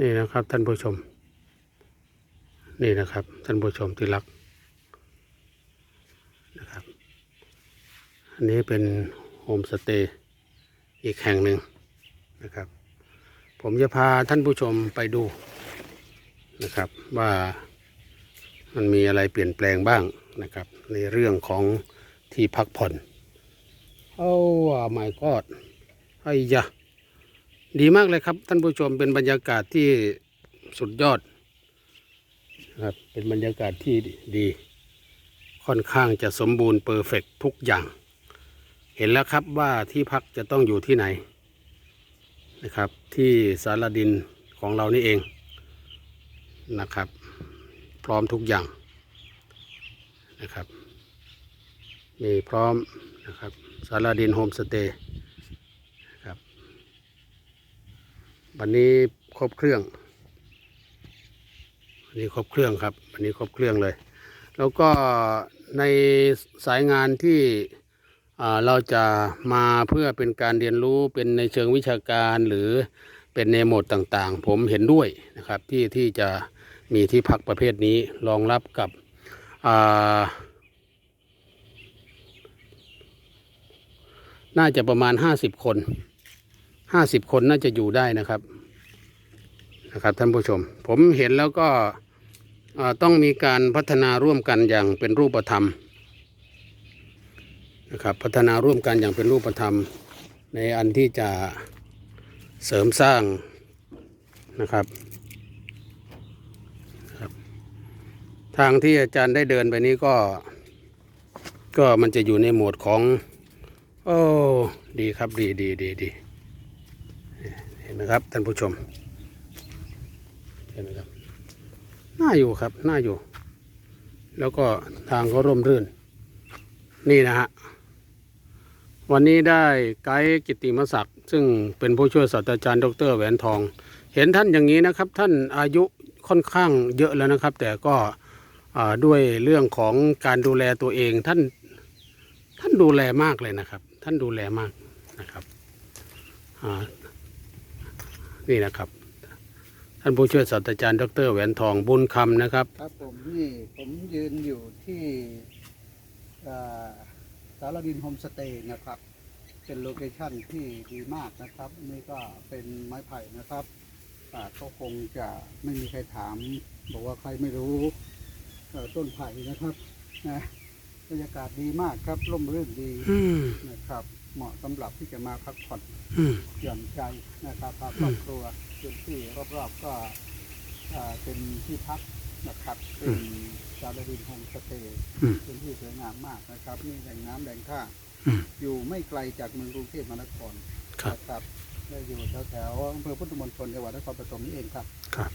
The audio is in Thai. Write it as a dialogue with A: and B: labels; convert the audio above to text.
A: นี่นะครับท่านผู้ชม นี่นะครับท่านผู้ชมที่รักนะครับอันนี้เป็นโฮมสเตย์อีกแห่งหนึ่งนะครับ ผมจะพาท่านผู้ชมไปดูนะครับว่ามันมีอะไรเปลี่ยนแปลงบ้างนะครับ ในเรื่องของที่พักผ่อนโอ้ไม่กอดไอ้ยะ ดีมากเลยครับท่านผู้ชมเป็นบรรยากาศที่สุดยอดครับเป็นบรรยากาศที่ดี ค่อนข้างจะสมบูรณ์เปอร์เฟกทุกอย่าง เห็นแล้วครับว่าที่พักจะต้องอยู่ที่ไหนนะครับ ที่สารดินของเรานี่เองนะครับ พร้อมทุกอย่างนะครับ มีพร้อมนะครับสารดินโฮมสเตย์ วันนี้ครบเครื่องวันนี้ครบเครื่องครับวันนี้ครบเครื่องเลย แล้วก็ในสายงานที่เราจะมาเพื่อเป็นการเรียนรู้เป็นในเชิงวิชาการหรือเป็นในโหมดต่างๆ ผมเห็นด้วยนะครับที่ที่จะมีที่พักประเภทนี้รองรับกับน่าจะประมาณ 50 คน 50คนน่าจะอยู่ได้นะครับนะครับท่านผู้ชม ผมเห็นแล้วก็ต้องมีการพัฒนาร่วมกันอย่างเป็นรูปธรรมนะครับพัฒนาร่วมกันอย่างเป็นรูปธรรม ในอันที่จะเสริมสร้างนะครับทางที่อาจารย์ได้เดินไปนี้ก็ ก็มันจะอยู่ในโหมดของ โอ้ ดีครับดีดีดีดี เห็นไหมครับท่านผู้ชม เห็นไหมครับน่าอยู่ครับน่าอยู่ แล้วก็ทางก็ร่มรื่น นี่นะฮะวันนี้ได้ไกด์กิติมศักดิ์ซึ่งเป็นผู้ช่วยศาสตราจารย์ดรแหวนทอง เห็นท่านอย่างนี้นะครับ ท่านอายุค่อนข้างเยอะแล้วนะครับ แต่ก็ด้วยเรื่องของการดูแลตัวเองท่านท่านดูแลมากเลยนะครับ ท่านดูแลมากนะครับอ่า นี่นะครับ ท่านผู้ช่วยศาสตราจารย์ดรแหวนทองบุญคำนะครับ
B: ครับผมนี่ผมยืนอยู่ที่อ่าสารดินโฮมสเตย์นะครับ เป็นโลเคชั่นที่ดีมากนะครับ นี่ก็เป็นไม้ไผ่นะครับอ่าก็คงจะไม่มีใครถาม บอกว่าใครไม่รู้เอ่อต้นไผ่นะครับนะบรรยากาศดีมากครับร่มรื่นดี
A: อืม
B: นะครับ เหมาะสำหรับที่จะมาพักผ่อน
A: อืม
B: หย่อนใจนะครับพาครอบครัวพื้นที่รอบๆก็อ่าเป็นที่พักนะครับเป็นจารินโฮมสเตย์
A: อืม
B: พื้นที่สวยงามมากนะครับนี่แหล่งน้ำแหล่งท่า
A: อืม
B: อยู่ไม่ไกลจากเมืองกรุงเทพมหานคร
A: ครับ
B: นะครับได้อยู่แถวๆอำเภอพุทธมณฑลจังหวัดนครปฐมนี่เองครับ
A: ครับ